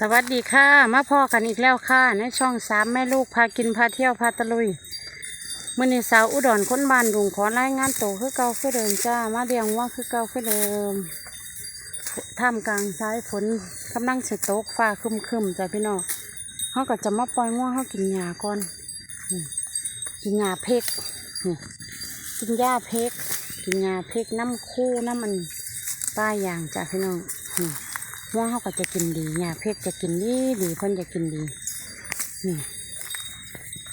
สวัสดีค่ะมาพ่อกันอีกแล้วค่ะ ในช่องสามแม่ลูกพากินพาเที่ยวพาตะลุยมื่อนี้สาวอุดรค้นบ้านดุงขอรายงานโตคือเก่าคือเดิมจ้า มาเดียงว่าคือเก่าคือเดิมท่ามกลางสายฝนกำลังสิตกฟ้าครึมจ้ะพี่น้องเขาก็จะมาปล่อยง่วงเขากินหญ้าก่อนกินหญ้าเพกกินหญ้าเพกกินหญ้าเพกน้ำคู่น้ำมันป้ายางจ้ะพี่น้องอ ม่วงเขาก็จะกินดีเนี่ยเพชรจะกินดีดีเพิ่นจะกินดี นี่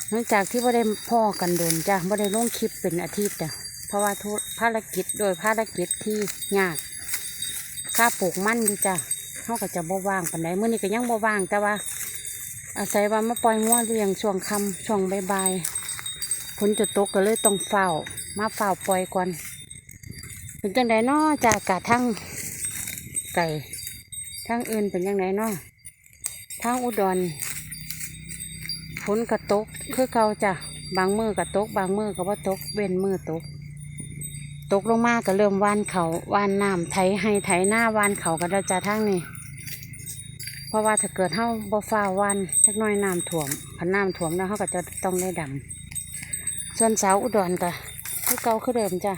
หลังจากที่บ่ได้พ่อกันโดนจ้ะบ่ได้ลงคลิปเป็นอาทิตย์จ้ะเพราะว่าทุภารกิจโดยภารกิจที่ยากค่าปลูกมั่นอยู่จ้ะเขาก็จะบ่ว่างปานใดมื้อนี้ก็ยังบ่ว่างแต่ว่า อาศัยว่ามาปล่อยงัวเลี้ยงช่วงค่ำช่วงใบ่ายๆฝนจะตกก็เลยต้องเฝ้า มาเฝ้าปล่อยก่อนเป็นจังไดนาะจากกาทั้งไก่ ทางอื่นเป็นยังไงเนาะทางอุดรฝนกระตกคือเก่าจ้ะบางมือกระตก บางมือก็ว่าตกเว้นมือตก ตกลงมาก็เริ่มวานเขาวานน้ำไถให้ไถหน้าวานเขาก็ได้จ้ะทางนี้เพราะว่าถ้าเกิดเฮาบ่ฟ้าวานจักน้อยน้ำท่วมพันน้ำท่วมแล้วเฮาก็จะต้องได้ดำส่วนสาวอุดรก็คือเก่าคือเดิมจ้ะ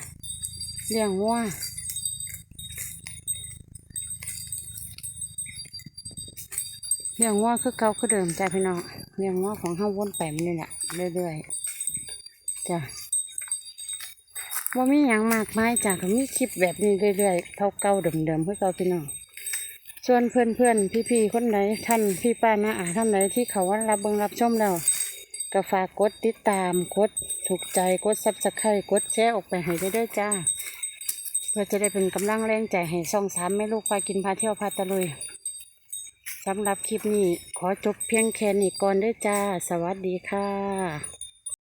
เลี้ยงวัว ลี้ยงวัวคือเก่าคือเดิมจ้ะพี่น้องเลี้ยงวัวของห้าวนแปมนี่แหละเรื่อยๆจ้ะว่ามีอย่างมากมายจ้ะก็มีคลิปแบบนี้เรื่อยๆเท่าเก่าเดิมๆคือเก่าพี่น้องส่วนเพื่อนๆพี่ๆคนไหนท่านพี่ป้าน้าอาท่านไหนที่เขาว่ารับเบิงรับชมแล้วก็ฝากกดติดตามกดถูกใจกดซับสไครต์กดแชร์ออกไปให้ได้ด้วยจ้า เพื่อจะได้เป็นกำลังแรงใจให้ช่องสามแม่ลูกพากินพาเที่ยวพาตะลุย สำหรับคลิปนี้ขอจบเพียงแค่นี้ก่อนด้วยจ้า สวัสดีค่ะ